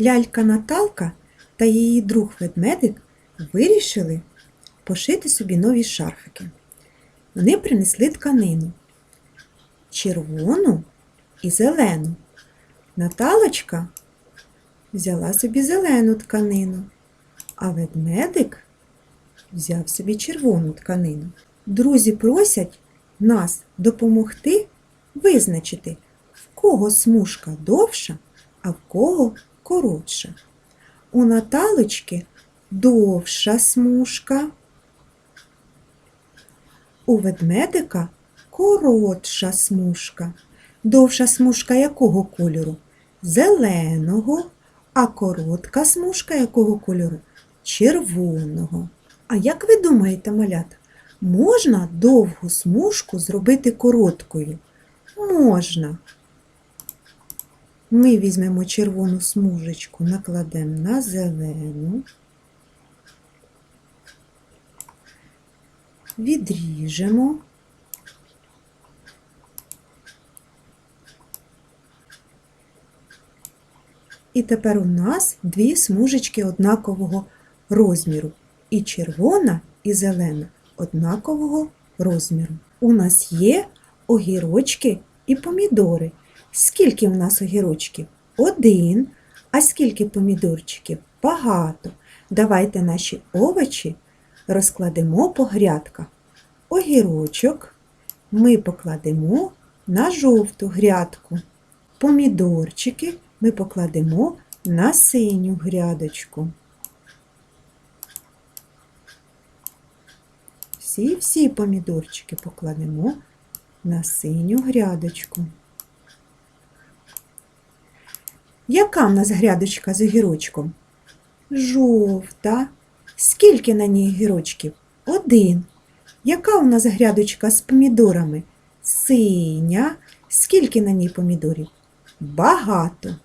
Лялька Наталка та її друг ведмедик вирішили пошити собі нові шарфики. Вони принесли тканину червону і зелену. Наталочка взяла собі зелену тканину, а ведмедик взяв собі червону тканину. Друзі просять нас допомогти визначити, в кого смужка довша, а в кого коротша. У Наталочки довша смужка, у ведмедика коротша смужка. Довша смужка якого кольору? Зеленого, а коротка смужка якого кольору? Червоного. А як ви думаєте, малята, можна довгу смужку зробити короткою? Можна. Ми візьмемо червону смужечку, накладемо на зелену, відріжемо. І тепер у нас дві смужечки однакового розміру. І червона, і зелена однакового розміру. У нас є огірочки і помідори. Скільки в нас огірочків? Один. А скільки помідорчиків? Багато. Давайте наші овочі розкладемо по грядках. Огірочок ми покладемо на жовту грядку. Помідорчики ми покладемо на синю грядочку. Всі-всі помідорчики покладемо на синю грядочку. Яка в нас грядочка з огірочком? Жовта. Скільки на ній гірочків? Один. Яка у нас грядочка з помідорами? Синя. Скільки на ній помідорів? Багато.